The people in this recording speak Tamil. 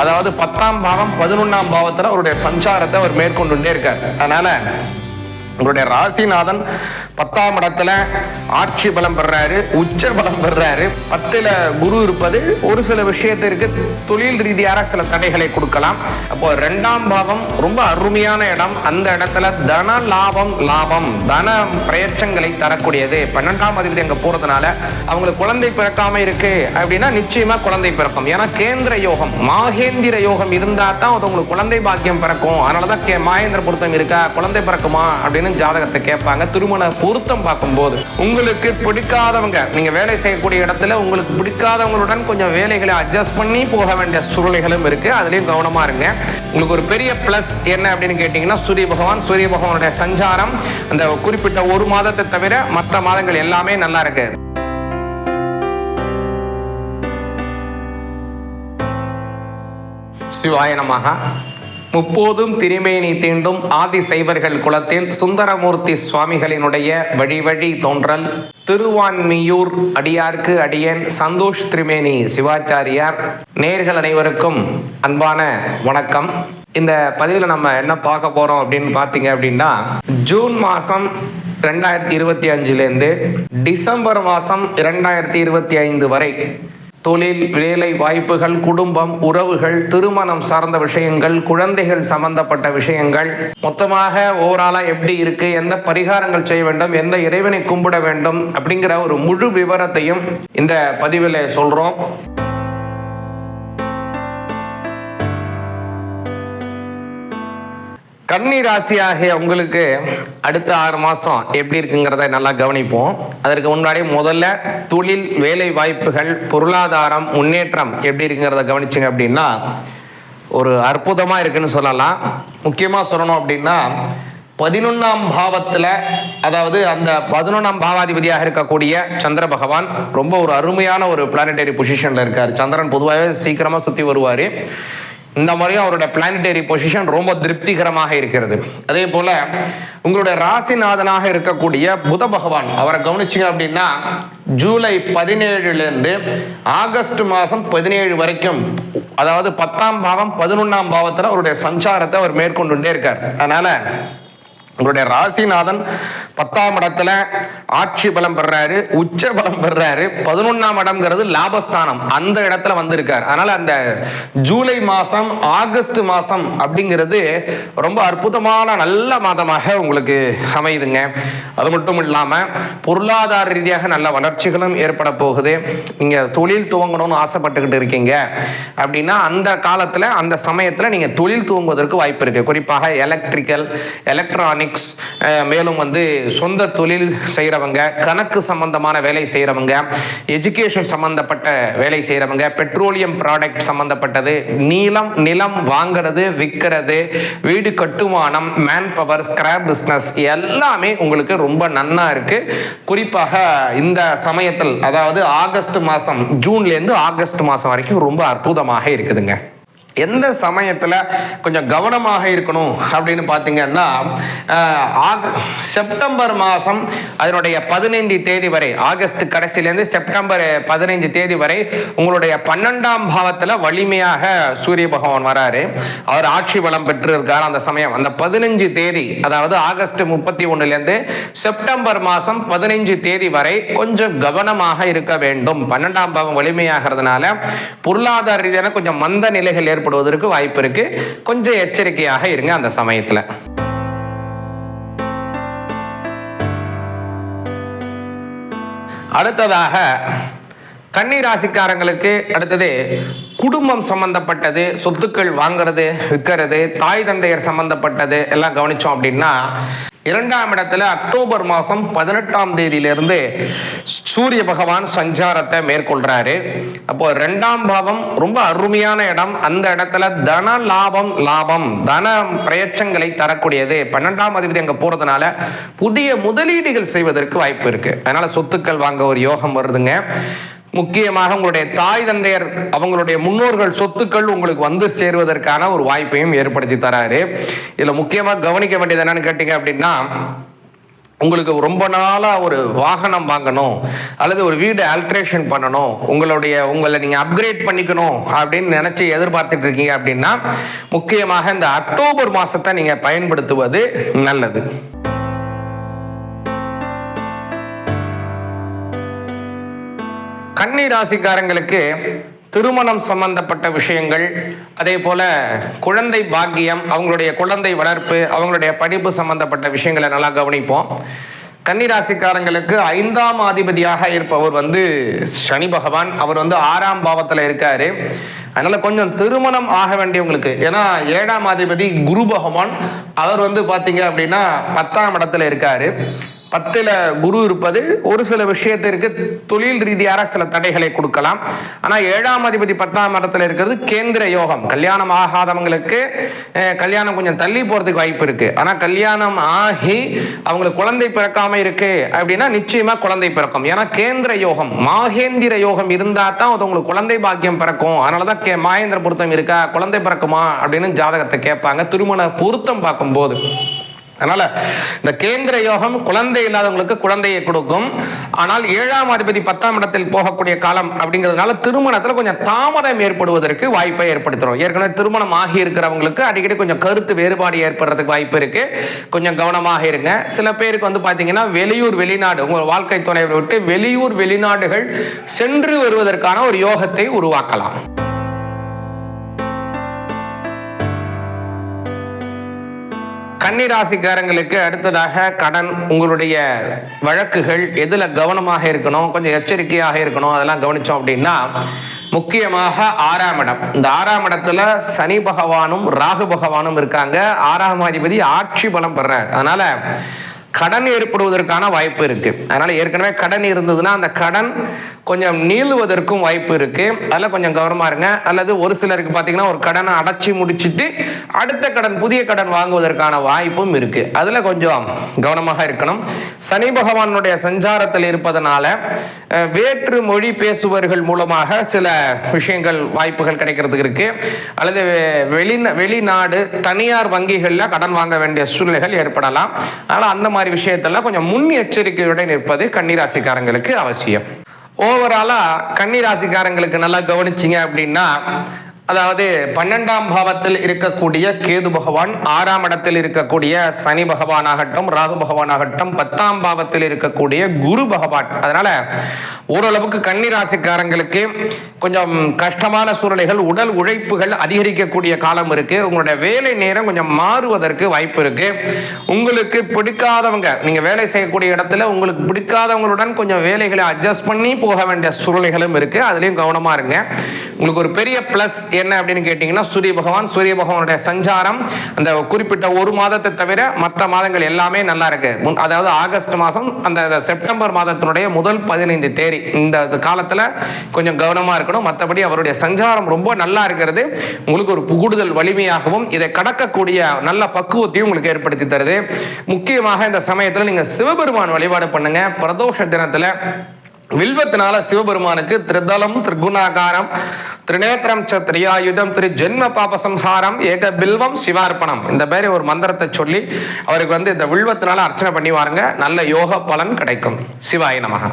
அதாவது பத்தாம் பாவம் பதினொன்னாம் பாவத்துல அவருடைய சஞ்சாரத்தை அவர் மேற்கொண்டுட்டே இருக்கார். அதனால உங்களுடைய ராசிநாதன் பத்தாம் இடத்துல ஆட்சி பலம் பெறாரு உச்ச பலம் பெறாரு. பத்துல குரு இருப்பது ஒரு சில விஷயத்திற்கு தொழில் ரீதியாக சில தடைகளை கொடுக்கலாம். அப்போ ரெண்டாம் பாவம் ரொம்ப அருமையான இடம். அந்த இடத்துல தன லாபம் லாபம் தன பிரயச்சங்களை தரக்கூடியது. பன்னெண்டாம் அதிபதி அங்க போறதுனால அவங்களுக்கு குழந்தை பிறக்காம இருக்கு அப்படின்னா நிச்சயமா குழந்தை பிறக்கும். ஏன்னா கேந்திர யோகம் மாகேந்திர யோகம் இருந்தா தான் உங்களுக்கு குழந்தை பாக்கியம் பிறக்கும். அதனாலதான் கே மாகேந்திர பொருத்தம் இருக்கா? குழந்தை பிறக்குமா? அப்படின்னு ஜாதகத்தை கேட்பாங்க. திருமண பொருத்தம் பார்க்கும்போது உங்களுக்கு பிடிக்காதவங்க நீங்க வேலை செய்யக்கூடிய இடத்துல உங்களுக்கு பிடிக்காதவங்களுடன் கொஞ்சம் வேலைகளை அட்ஜஸ்ட் பண்ணி போக வேண்டிய சூழ்நிலைகளும் இருக்கு. அதுலயும் கவனமா இருங்க. உங்களுக்கு ஒரு பெரிய ப்ளஸ் என்ன அப்படின்னு கேட்டிங்கன்னா சூரிய பகவான் சூரிய பகவானுடைய சஞ்சாரம் அந்த குறிப்பிட்ட ஒரு மாதத்தை தவிர மற்ற மாதங்கள் எல்லாமே நல்லா இருக்கு. சிவாய முப்போதும் திருமேனி தீண்டும் ஆதி சைவர்கள் குலத்தில் சுந்தரமூர்த்தி சுவாமிகளினுடைய வழி வழி தோன்றல். திருவான்மியூர் அடியார்க்கு அடியேன் சந்தோஷ் திரிமேனி சிவாச்சாரியார். நேர்கள் அனைவருக்கும் அன்பான வணக்கம். இந்த பதிவில் நம்ம என்ன பார்க்க போறோம் அப்படின்னு பார்த்தீங்க அப்படின்னா ஜூன் மாதம் ரெண்டாயிரத்தி இருபத்தி அஞ்சுலேருந்து டிசம்பர் மாதம் இரண்டாயிரத்தி இருபத்தி ஐந்து வரை தொழில் வேலை வாய்ப்புகள் குடும்பம் உறவுகள் திருமணம் சார்ந்த விஷயங்கள் குழந்தைகள் சம்பந்தப்பட்ட விஷயங்கள். மொத்தமாக ஓவராலா எப்படி இருக்கு? எந்த பரிகாரங்கள் செய்ய வேண்டும்? எந்த இறைவனை கும்பிட வேண்டும்? அப்படிங்கிற ஒரு முழு விவரத்தையும் இந்த பதிவில் சொல்றோம். கன்னி ராசி ஆகிய உங்களுக்கு அடுத்த ஆறு மாதம் எப்படி இருக்குங்கிறத நல்லா கவனிப்போம். அதற்கு முன்னாடி முதல்ல தொழில் வேலை வாய்ப்புகள் பொருளாதாரம் முன்னேற்றம் எப்படி இருக்குங்கிறத கவனிச்சிங்க அப்படின்னா ஒரு அற்புதமாக இருக்குன்னு சொல்லலாம். முக்கியமாக சொல்லணும் அப்படின்னா பதினொன்றாம் பாவத்தில் அதாவது அந்த பதினொன்றாம் பாவாதிபதியாக இருக்கக்கூடிய சந்திர பகவான் ரொம்ப ஒரு அருமையான ஒரு பிளானட்டரி பொசிஷனில் இருக்கார். சந்திரன் பொதுவாகவே சீக்கிரமாக சுற்றி வருவார். இந்த மாதிரியும் அவரோட பிளானிட்டரி பொசிஷன் ரொம்ப திருப்திகரமாக இருக்கிறது. அதே போல உங்களுடைய ராசிநாதனாக இருக்கக்கூடிய புத பகவான் அவரை கவனிச்சிங்க அப்படின்னா ஜூலை பதினேழுலேருந்து ஆகஸ்ட் மாதம் பதினேழு வரைக்கும் அதாவது பத்தாம் பாவம் பதினொன்றாம் பாவத்தில் அவருடைய சஞ்சாரத்தை அவர் மேற்கொண்டுட்டே இருக்கார். அதனால உங்களுடைய ராசிநாதன் பத்தாம் இடத்துல ஆட்சி பலம் பெறாரு உச்ச பலம் பெறாரு. பதினொன்னாம் இடம்ங்கிறது லாபஸ்தானம். அந்த இடத்துல வந்திருக்காரு. அதனால அந்த ஜூலை மாசம் ஆகஸ்ட் மாசம் அப்படிங்கிறது ரொம்ப அற்புதமான நல்ல மாதமாக உங்களுக்கு அமையுதுங்க. அது மட்டும் இல்லாம பொருளாதார ரீதியாக நல்ல வளர்ச்சிகளும் ஏற்பட போகுது. நீங்க தொழில் துவங்கணும்னு ஆசைப்பட்டுக்கிட்டு இருக்கீங்க. அப்படின்னா அந்த காலத்துல அந்த சமயத்துல நீங்க தொழில் துவங்குவதற்கு வாய்ப்பு இருக்கு. குறிப்பாக எலக்ட்ரிக்கல் எலக்ட்ரானிக்ஸ் மேலும் வந்து சொந்த தொழில் செய்கிறவங்க கணக்கு சம்பந்தமான வேலை செய்கிறவங்க எஜுகேஷன் சம்பந்தப்பட்ட வேலை செய்கிறவங்க பெட்ரோலியம் ப்ராடக்ட் சம்பந்தப்பட்டது நீளம் நிலம் வாங்குறது விற்கிறது வீடு கட்டுமானம் மேன் பவர் ஸ்கிராப் பிஸ்னஸ் எல்லாமே உங்களுக்கு ரொம்ப நன்னா இருக்கு. குறிப்பாக இந்த சமயத்தில் அதாவது ஆகஸ்ட் மாதம் ஜூன்லேருந்து ஆகஸ்ட் மாதம் வரைக்கும் ரொம்ப அற்புதமாக இருக்குதுங்க. எந்த சமயத்தில் கொஞ்சம் கவனமாக இருக்கணும் அப்படின்னு பார்த்தீங்கன்னா ஆக- செப்டம்பர் மாதம் அதனுடைய பதினைந்து தேதி வரை ஆகஸ்ட் கடைசியிலேருந்து செப்டம்பர் பதினைஞ்சு தேதி வரை உங்களுடைய பன்னெண்டாம் பாவத்தில் வலிமையாக சூரிய பகவான் வராரு. அவர் ஆட்சி பலம் பெற்று இருக்கார் அந்த சமயம். அந்த பதினஞ்சு தேதி அதாவது ஆகஸ்ட் முப்பத்தி ஒன்றுலேருந்து செப்டம்பர் மாதம் பதினைஞ்சு தேதி வரை கொஞ்சம் கவனமாக இருக்க வேண்டும். பன்னெண்டாம் பாவம் வலிமையாகிறதுனால பொருளாதார ரீதியான கொஞ்சம் மந்த நிலைகள் ஏற்படுவதற்கு வாய்ப்பு இருக்கு. கொஞ்சம் எச்சரிக்கையாக இருங்க அந்த சமயத்துல. அடுத்ததாக கன்னி ராசிக்காரங்களுக்கு அடுத்தது குடும்பம் சம்பந்தப்பட்டது சொத்துக்கள் வாங்குறது விற்கிறது தாய் தந்தையர் சம்பந்தப்பட்டது எல்லாம் கவனிச்சோம் அப்படின்னா இரண்டாம் இடத்துல அக்டோபர் மாதம் பதினெட்டாம் தேதியிலிருந்து சூரிய பகவான் சஞ்சாரத்தை மேற்கொள்றாரு. அப்போ ரெண்டாம் பாவம் ரொம்ப அருமையான இடம். அந்த இடத்துல தன லாபம் லாபம் தன பிரயச்சங்களை தரக்கூடியது. பன்னெண்டாம் அதிபதி அங்கே போறதுனால புதிய முதலீடுகள் செய்வதற்கு வாய்ப்பு இருக்கு. அதனால சொத்துக்கள் வாங்க ஒரு யோகம் வருதுங்க. முக்கியமாக உங்களுடைய தாய் தந்தையர் அவங்களுடைய முன்னோர்கள் சொத்துக்கள் உங்களுக்கு வந்து சேருவதற்கான ஒரு வாய்ப்பையும் ஏற்படுத்தி தராரு. இதுல முக்கியமாக கவனிக்க வேண்டியது என்னன்னு கேட்டீங்க அப்படின்னா உங்களுக்கு ரொம்ப நாளாக ஒரு வாகனம் வாங்கணும் அல்லது ஒரு வீடு ஆல்ட்ரேஷன் பண்ணணும் உங்களுடைய உங்களை நீங்கள் அப்கிரேட் பண்ணிக்கணும் அப்படின்னு நினச்சி எதிர்பார்த்துட்டு இருக்கீங்க அப்படின்னா முக்கியமாக இந்த அக்டோபர் மாதத்தை நீங்கள் பயன்படுத்துவது நல்லது. கன்னி ராசிக்காரங்களுக்கு திருமணம் சம்பந்தப்பட்ட விஷயங்கள் அதே போல குழந்தை பாக்கியம் அவங்களுடைய குழந்தை வளர்ப்பு அவங்களுடைய படிப்பு சம்பந்தப்பட்ட விஷயங்களை நல்லா கவனிப்போம். கன்னிராசிக்காரங்களுக்கு ஐந்தாம் அதிபதியாக இருப்பவர் வந்து சனி பகவான். அவர் வந்து ஆறாம் பாவத்தில் இருக்காரு. அதனால கொஞ்சம் திருமணம் ஆக வேண்டியவங்களுக்கு ஏன்னா ஏழாம் அதிபதி குரு பகவான். அவர் வந்து பார்த்தீங்க அப்படின்னா பத்தாம் இடத்துல இருக்காரு. பத்தில் குரு இருப்பது ஒரு சில விஷயத்திற்கு தொழில் ரீதியாக சில தடைகளை கொடுக்கலாம். ஆனால் ஏழாம் அதிபதி பத்தாம் இடத்துல இருக்கிறது கேந்திர யோகம். கல்யாணம் ஆகாதவங்களுக்கு கல்யாணம் கொஞ்சம் தள்ளி போகிறதுக்கு வாய்ப்பு இருக்கு. ஆனால் கல்யாணம் ஆகி அவங்களுக்கு குழந்தை பிறக்காமல் இருக்கு அப்படின்னா நிச்சயமாக குழந்தை பிறக்கும். ஏன்னா கேந்திர யோகம் மாகேந்திர யோகம் இருந்தால் தான் அது உங்களுக்கு குழந்தை பாக்கியம் பிறக்கும். அதனால தான் கே மாகேந்திர பொருத்தம் இருக்கா? குழந்தை பிறக்குமா? அப்படின்னு ஜாதகத்தை கேட்பாங்க. திருமண பொருத்தம் பார்க்கும்போது. அதனால இந்த கேந்திர யோகம் குழந்தை இல்லாதவங்களுக்கு குழந்தையை கொடுக்கும். ஆனால் ஏழாம் அதிபதி பத்தாம் இடத்தில் போகக்கூடிய காலம் அப்படிங்கிறதுனால திருமணத்தில் கொஞ்சம் தாமதம் ஏற்படுவதற்கு வாய்ப்பை ஏற்படுத்துறோம். ஏற்கனவே திருமணம் ஆகி இருக்கிறவங்களுக்கு அடிக்கடி கொஞ்சம் கருத்து வேறுபாடு ஏற்படுறதுக்கு வாய்ப்பு இருக்கு. கொஞ்சம் கவனமாக இருங்க. சில பேருக்கு வந்து பார்த்தீங்கன்னா வெளியூர் வெளிநாடு உங்கள் வாழ்க்கை துணையை விட்டு வெளியூர் வெளிநாடுகள் சென்று வருவதற்கான ஒரு யோகத்தை உருவாக்கலாம். கன்னிராசிக்காரங்களுக்கு அடுத்ததாக கடன் உங்களுடைய வழக்குகள் எதுல கவனமாக இருக்கணும் கொஞ்சம் எச்சரிக்கையாக இருக்கணும் அதெல்லாம் கவனிச்சோம் அப்படின்னா முக்கியமாக ஆறாம் இடம். இந்த ஆறாம் இடத்துல சனி பகவானும் ராகு பகவானும் இருக்காங்க. ஆறாம் அதிபதி ஆட்சி பலம் பெறார். அதனால கடன் ஏற்படுவதற்கான வாய்ப்பு இருக்கு. அதனால ஏற்கனவே கடன் இருந்ததுன்னா அந்த கடன் கொஞ்சம் நீளுவதற்கும் வாய்ப்பு இருக்கு. அதில் கொஞ்சம் கவனமா இருங்க. அல்லது ஒரு சிலருக்கு பார்த்தீங்கன்னா ஒரு கடனை அடைச்சி முடிச்சிட்டு அடுத்த கடன் புதிய கடன் வாங்குவதற்கான வாய்ப்பும் இருக்கு. அதில் கொஞ்சம் கவனமாக இருக்கணும். சனி பகவானுடைய சஞ்சாரத்தில் இருப்பதனால வேற்று மொழி பேசுபவர்கள் மூலமாக சில விஷயங்கள் வாய்ப்புகள் கிடைக்கிறதுக்கு இருக்கு. அல்லது வெளி வெளிநாடு தனியார் வங்கிகளில் கடன் வாங்க வேண்டிய சூழ்நிலைகள் ஏற்படலாம். அதனால் அந்த மாதிரி விஷயத்தெல்லாம் கொஞ்சம் முன் எச்சரிக்கையுடன் இருப்பது கன்னிராசிக்காரங்களுக்கு அவசியம். ஓவராலா கன்னிராசிக்காரங்களுக்கு நல்லா கவனிச்சிங்க அப்படின்னா அதாவது பன்னெண்டாம் பாவத்தில் இருக்கக்கூடிய கேது பகவான் ஆறாம் இடத்தில் இருக்கக்கூடிய சனி பகவான் ஆகட்டும் ராகு பகவான் ஆகட்டும் பத்தாம் பாவத்தில் இருக்கக்கூடிய குரு பகவான். அதனால ஓரளவுக்கு கன்னிராசிக்காரங்களுக்கு கொஞ்சம் கஷ்டமான சூழ்நிலைகள் உடல் உழைப்புகள் அதிகரிக்கக்கூடிய காலம் இருக்கு. உங்களுடைய வேலை நேரம் கொஞ்சம் மாறுவதற்கு வாய்ப்பு இருக்கு. உங்களுக்கு பிடிக்காதவங்க நீங்க வேலை செய்யக்கூடிய இடத்துல உங்களுக்கு பிடிக்காதவங்களுடன் கொஞ்சம் வேலைகளை அட்ஜஸ்ட் பண்ணி போக வேண்டிய சூழ்நிலைகளும் இருக்கு. அதுலயும் கவனமா இருங்க. உங்களுக்கு ஒரு பெரிய பிளஸ் என்ன அப்படின்னு கேட்டீங்கன்னா சூரிய பகவான் சூரிய பகவானுடைய சஞ்சாரம் அந்த குறிப்பிட்ட ஒரு மாதத்தை தவிர மற்ற மாதங்கள் எல்லாமே நல்லா இருக்கு. அதாவது ஆகஸ்ட் மாதம் அந்த செப்டம்பர் மாதத்தினுடைய முதல் பதினைந்து தேதி. இந்த காலத்தில் கொஞ்சம் கவனமாக இருக்கணும். மற்றபடி அவருடைய சஞ்சாரம் ரொம்ப நல்லா இருக்கிறது. உங்களுக்கு ஒரு கூடுதல் வலிமையாகவும் இதை கடக்கக்கூடிய நல்ல பக்குவத்தையும் உங்களுக்கு ஏற்படுத்தி தருது. முக்கியமாக இந்த சமயத்தில் நீங்கள் சிவபெருமான் வழிபாடு பண்ணுங்க. பிரதோஷ தினத்தில் வில்வத்தினால சிவபெருமானுக்கு திரிதலம் திருகுணாகாரம் திரிநேத்திரம் ச திரியாயுதம் திரு ஜென்ம பாபசம்ஹாரம் ஏக பில்வம் சிவார்ப்பணம். இந்த மாதிரி ஒரு மந்திரத்தை சொல்லி அவருக்கு வந்து இந்த வில்வத்தினால அர்ச்சனை பண்ணி வாருங்க. நல்ல யோக பலன் கிடைக்கும். சிவாய நமகா.